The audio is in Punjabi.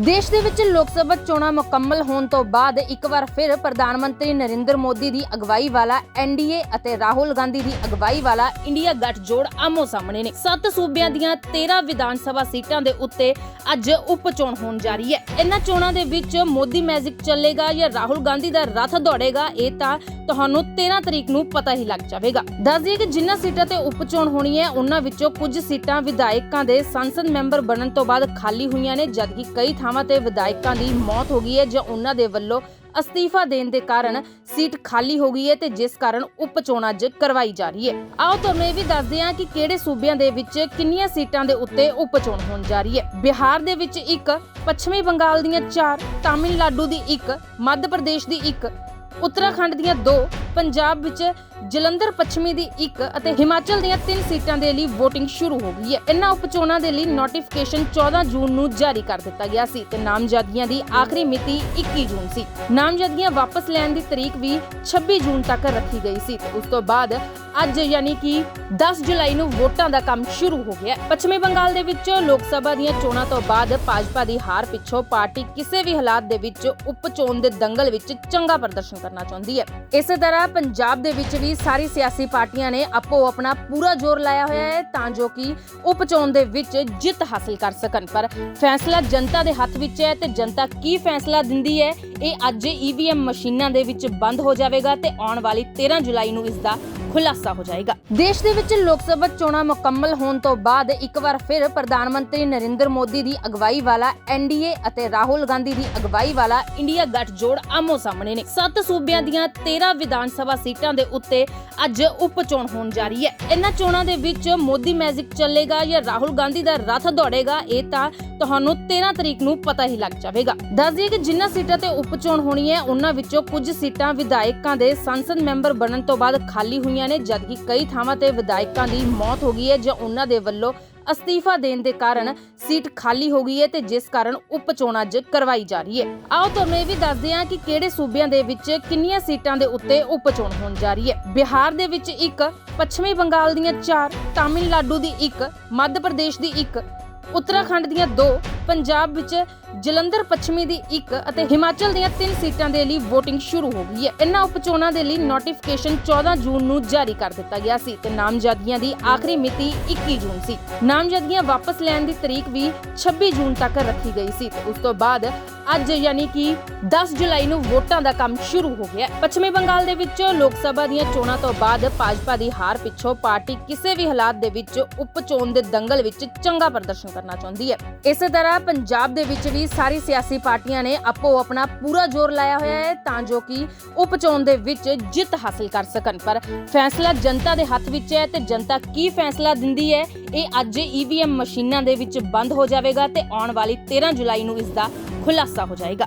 ਦੇਸ਼ ਦੇ ਵਿੱਚ ਲੋਕ ਸਭਾ ਚੋਣਾਂ ਮੁਕੰਮਲ ਹੋਣ ਤੋਂ ਬਾਅਦ ਇੱਕ ਵਾਰ ਫਿਰ ਪ੍ਰਧਾਨ ਮੰਤਰੀ ਨਰਿੰਦਰ ਮੋਦੀ ਦੀ ਅਗਵਾਈ ਵਾਲਾ ਐਨਡੀਏ ਅਤੇ ਰਾਹੁਲ ਗਾਂਧੀ ਦੀ ਅਗਵਾਈ ਵਾਲਾ ਇੰਡੀਆ ਗੱਠਜੋੜ ਆਮੋ ਸਾਹਮਣੇ ਨੇ। ਸੱਤ ਸੂਬਿਆਂ ਦੀਆਂ 13 ਵਿਧਾਨ ਸਭਾ ਸੀਟਾਂ ਦੇ ਉੱਤੇ ਅੱਜ ਉਪ ਹੋਣ ਜਾ ਰਹੀ ਹੈ। ਇਹਨਾਂ ਚੋਣਾਂ ਦੇ ਵਿੱਚ ਮੋਦੀ ਮੈਜਿਕ ਚੱਲੇਗਾ ਜਾਂ ਰਾਹੁਲ ਗਾਂਧੀ ਦਾ ਰੱਥ ਦੌੜੇਗਾ, ਇਹ ਤਾਂ ਤੁਹਾਨੂੰ 13 ਤਰੀਕ ਨੂੰ ਪਤਾ ਹੀ ਲੱਗ ਜਾਵੇਗਾ। ਦੱਸ ਦਈਏ ਕਿ ਜਿਨ੍ਹਾਂ ਸੀਟਾਂ ਤੇ ਉਪ ਚੋਣ ਹੋਣੀ ਹੈ, ਉਹਨਾਂ ਵਿੱਚੋਂ ਕੁਝ ਸੀਟਾਂ ਵਿਧਾਇਕਾਂ ਦੇ ਸੰਸਦ ਮੈਂਬਰ ਬਣਨ ਤੋਂ ਬਾਅਦ ਖਾਲੀ ਹੋਈਆਂ ਨੇ, ਜਦਕਿ ਕਈ ਥਾਂ ਥਾਵਾਂ ਤੇ ਵਿਧਾਇਕਾਂ ਦੀ ਮੌਤ ਹੋ ਗਈ ਹੈ ਜਾਂ ਉਹਨਾਂ ਦੇ ਵੱਲੋਂ ਅਸਤੀਫਾ ਦੇਣ ਦੇ ਕਾਰਨ ਸੀਟ ਖਾਲੀ ਹੋ ਗਈ ਹੈ ਤੇ ਜਿਸ ਕਾਰਨ ਉਪ ਚੋਣ ਅੱਜ ਕਰਵਾਈ ਜਾ ਰਹੀ ਹੈ। ਆਓ ਤੁਹਾਨੂੰ ਇਹ ਵੀ ਦੱਸਦੇ ਹਾਂ ਕਿ ਕਿਹੜੇ ਸੂਬਿਆਂ ਦੇ ਵਿੱਚ ਕਿੰਨੀਆਂ ਸੀਟਾਂ ਦੇ ਉੱਤੇ ਉਪ ਚੋਣ ਹੋਣ ਜਾ ਰਹੀ ਹੈ। ਬਿਹਾਰ ਦੇ ਵਿੱਚ ਇੱਕ, ਪੱਛਮੀ ਬੰਗਾਲ ਦੀਆਂ 4 ਤਾਮਿਲਨਾਡੂ ਦੀ ਇੱਕ, ਮੱਧ ਪ੍ਰਦੇਸ਼ ਦੀ ਇੱਕ ਉੱਤਰਾਖੰਡ ਦੀਆਂ 2 ਪੰਜਾਬ ਵਿੱਚ ਜਲੰਧਰ ਪੱਛਮੀ ਦੀ ਇੱਕ ਅਤੇ ਹਿਮਾਚਲ ਦੀਆਂ 3 ਸੀਟਾਂ ਦੇ ਲਈ VOTING ਸ਼ੁਰੂ ਹੋ ਗਈ ਹੈ। ਇਹਨਾਂ ਉਪਚੋਣਾਂ ਦੇ ਲਈ ਨੋਟੀਫਿਕੇਸ਼ਨ 14 ਜੂਨ ਨੂੰ ਜਾਰੀ ਕਰ ਦਿੱਤਾ ਗਿਆ ਸੀ ਤੇ ਨਾਮਜ਼ਦਗੀਆਂ ਦੀ ਆਖਰੀ ਮਿਤੀ 21 ਜੂਨ ਸੀ। ਨਾਮਜ਼ਦਗੀਆਂ ਵਾਪਸ ਲੈਣ ਦੀ ਤਰੀਕ ਵੀ 26 ਜੂਨ ਤੱਕ ਰੱਖੀ ਗਈ ਸੀ ਤੇ ਉਸ ਤੋਂ ਬਾਅਦ ਅੱਜ ਯਾਨੀ ਕਿ 10 ਜੁਲਾਈ ਨੂੰ ਵੋਟਾਂ ਦਾ ਕੰਮ ਸ਼ੁਰੂ ਹੋ ਗਿਆ ਪੱਛਮੀ ਬੰਗਾਲ ਦੇ ਵਿੱਚ ਲੋਕ ਸਭਾ ਦੀਆਂ ਚੋਣਾਂ ਤੋਂ ਬਾਅਦ ਭਾਜਪਾ ਦੀ ਹਾਰ ਪਿੱਛੋਂ ਪਾਰਟੀ ਕਿਸੇ ਵੀ ਹਾਲਾਤ ਦੇ ਵਿੱਚ ਉਪ ਚੋਣ ਦੇ ਦੰਗਲ ਵਿੱਚ ਚੰਗਾ ਪ੍ਰਦਰਸ਼ਨ ਕਰਨਾ ਚਾਹੁੰਦੀ ਹੈ। ਇਸੇ ਤਰ੍ਹਾਂ ਪੰਜਾਬ ਦੇ ਵਿੱਚ ਵੀ ਸਾਰੀ ਸਿਆਸੀ ਪਾਰਟੀਆਂ ਨੇ ਆਪੋ ਆਪਣਾ ਪੂਰਾ ਜ਼ੋਰ ਲਾਇਆ ਹੋਇਆ ਹੈ ਤਾਂ ਜੋ ਕਿ ਉਪ ਚੋਣ ਦੇ ਵਿੱਚ ਜਿੱਤ ਹਾਸਲ ਕਰ ਸਕਣ। ਪਰ ਫੈਸਲਾ ਜਨਤਾ ਦੇ ਹੱਥ ਵਿੱਚ ਹੈ ਤੇ ਜਨਤਾ ਕੀ ਫੈਸਲਾ ਦਿੰਦੀ ਹੈ? ਇਹ ਅੱਜ ਈਵੀਐਮ ਮਸ਼ੀਨਾਂ ਦੇ ਵਿੱਚ ਬੰਦ ਹੋ ਜਾਵੇਗਾ ਤੇ ਆਉਣ ਵਾਲੀ 13 ਜੁਲਾਈ ਨੂੰ ਇਸ ਦਾ ਖੁਲਾਸਾ ਹੋ ਜਾਏਗਾ। ਦੇਸ਼ ਦੇ ਵਿੱਚ ਲੋਕ ਸਭਾ ਚੋਣਾਂ ਮੁਕੰਮਲ ਹੋਣ ਤੋਂ ਬਾਅਦ ਇੱਕ ਵਾਰ ਫਿਰ ਪ੍ਰਧਾਨ ਮੰਤਰੀ ਨਰਿੰਦਰ ਮੋਦੀ ਦੀ ਅਗਵਾਈ ਵਾਲਾ ਐਨਡੀਏ ਅਤੇ ਰਾਹੁਲ ਗਾਂਧੀ ਦੀ ਅਗਵਾਈ ਵਾਲਾ ਇੰਡੀਆ ਗੱਠਜੋੜ ਆਮੋ ਸਾਹਮਣੇ ਨੇ। ਸੱਤ ਸੂਬਿਆਂ ਦੀਆਂ 13 ਵਿਧਾਨ ਸਭਾ ਸੀਟਾਂ ਦੇ ਉੱਤੇ ਅੱਜ ਉਪ ਚੋਣ ਹੋਣ ਜਾ ਰਹੀ ਹੈ। ਇਹਨਾਂ ਚੋਣਾਂ ਦੇ ਵਿੱਚ ਮੋਦੀ ਮੈਜਿਕ ਚੱਲੇਗਾ ਜਾਂ ਰਾਹੁਲ ਗਾਂਧੀ ਦਾ ਰੱਥ ਦੌੜੇਗਾ, ਇਹ ਤਾਂ ਤੁਹਾਨੂੰ 13 ਤਰੀਕ ਨੂੰ ਪਤਾ ਹੀ ਲੱਗ ਜਾਵੇਗਾ। ਦੱਸ ਦਈਏ ਕਿ ਜਿਨ੍ਹਾਂ ਸੀਟਾਂ ਤੇ ਉਪ ਚੋਣ ਹੋਣੀ ਹੈ, ਉਹਨਾਂ ਵਿੱਚੋਂ ਕੁਝ ਸੀਟਾਂ ਵਿਧਾਇਕਾਂ ਦੇ ਸੰਸਦ ਮੈਂਬਰ ਬਣਨ ਤੋਂ ਬਾਅਦ ਖਾਲੀ ਹੋਈਆਂ ਨੇ, ਜਦਕਿ ਕਈ ਥਾਵਾਂ ਤੇ ਵਿਧਾਇਕਾਂ ਦੀ ਮੌਤ ਹੋ ਗਈ ਹੈ ਜਾਂ ਉਹਨਾਂ ਦੇ ਵੱਲੋਂ ਅਸਤੀਫਾ ਦੇਣ ਦੇ ਕਾਰਨ ਸੀਟ ਖਾਲੀ ਹੋ ਗਈ ਹੈ ਤੇ ਜਿਸ ਕਾਰਨ ਉਪ ਚੋਣ ਅੱਜ ਕਰਵਾਈ ਜਾ ਰਹੀ ਹੈ। ਆਓ ਤੁਹਾਨੂੰ ਇਹ ਵੀ ਦੱਸਦੇ ਹਾਂ ਕਿ ਕਿਹੜੇ ਸੂਬਿਆਂ ਦੇ ਵਿੱਚ ਕਿੰਨੀਆਂ ਸੀਟਾਂ ਦੇ ਉੱਤੇ ਉਪ ਚੋਣ ਹੋਣ ਜਾ ਰਹੀ ਹੈ। ਬਿਹਾਰ ਦੇ ਵਿੱਚ ਇੱਕ, ਪੱਛਮੀ ਬੰਗਾਲ ਦੀਆਂ 4 ਤਾਮਿਲਨਾਡੂ ਦੀ ਇੱਕ, ਮੱਧ ਪ੍ਰਦੇਸ਼ ਦੀ ਇੱਕ, ਉੱਤਰਾਖੰਡ ਦੀਆਂ 2 ਪੰਜਾਬ ਵਿੱਚ ਜਲੰਧਰ ਪੱਛਮੀ ਦੀ ਇੱਕ ਅਤੇ ਹਿਮਾਚਲ ਦੀਆਂ 3 ਸੀਟਾਂ ਦੇ ਲਈ VOTING ਸ਼ੁਰੂ ਹੋ ਗਈ ਹੈ। ਇਹਨਾਂ ਉਪਚੋਣਾਂ ਦੇ ਲਈ ਨੋਟੀਫਿਕੇਸ਼ਨ 14 ਜੂਨ ਨੂੰ ਜਾਰੀ ਕਰ ਦਿੱਤਾ ਗਿਆ ਸੀ ਤੇ ਨਾਮਜ਼ਦਗੀਆਂ ਦੀ ਆਖਰੀ ਮਿਤੀ 21 ਜੂਨ ਸੀ। ਨਾਮਜ਼ਦਗੀਆਂ ਵਾਪਸ ਲੈਣ ਦੀ ਤਰੀਕ ਵੀ 26 ਜੂਨ ਤੱਕ ਰੱਖੀ ਗਈ ਸੀ ਤੇ ਉਸ ਤੋਂ ਬਾਅਦ ਅੱਜ ਯਾਨੀ ਕਿ 10 ਜੁਲਾਈ ਨੂੰ ਵੋਟਾਂ ਦਾ ਕੰਮ ਸ਼ੁਰੂ ਹੋ ਗਿਆ ਪੱਛਮੀ ਬੰਗਾਲ ਦੇ ਵਿੱਚ ਲੋਕ ਸਭਾ ਦੀਆਂ ਚੋਣਾਂ ਤੋਂ ਬਾਅਦ ਭਾਜਪਾ ਦੀ ਹਾਰ ਪਿੱਛੋਂ ਪਾਰਟੀ ਕਿਸੇ ਵੀ ਹਾਲਾਤ ਦੇ ਵਿੱਚ ਉਪ ਚੋਣ ਦੇ ਦੰਗਲ ਵਿੱਚ ਚੰਗਾ ਪ੍ਰਦਰਸ਼ਨ ਕਰਨਾ ਚਾਹੁੰਦੀ ਹੈ। ਇਸੇ ਤਰ੍ਹਾਂ ਪੰਜਾਬ ਦੇ ਵਿੱਚ ਵੀ ਸਾਰੀ ਸਿਆਸੀ ਪਾਰਟੀਆਂ ਨੇ ਆਪੋ ਆਪਣਾ ਪੂਰਾ ਜ਼ੋਰ ਲਾਇਆ ਹੋਇਆ ਹੈ ਤਾਂ ਜੋ ਕਿ ਉਪ ਚੋਣ ਦੇ ਵਿੱਚ ਜਿੱਤ ਹਾਸਲ ਕਰ ਸਕਣ। ਪਰ ਫੈਸਲਾ ਜਨਤਾ ਦੇ ਹੱਥ ਵਿੱਚ ਹੈ ਤੇ ਜਨਤਾ ਕੀ ਫੈਸਲਾ ਦਿੰਦੀ ਹੈ? ਇਹ ਅੱਜ ਈਵੀਐਮ ਮਸ਼ੀਨਾਂ ਦੇ ਵਿੱਚ ਬੰਦ ਹੋ ਜਾਵੇਗਾ ਤੇ ਆਉਣ ਵਾਲੀ 13 ਜੁਲਾਈ ਨੂੰ ਇਸ ਦਾ ਖੁਲਾਸਾ ਹੋ ਜਾਏਗਾ।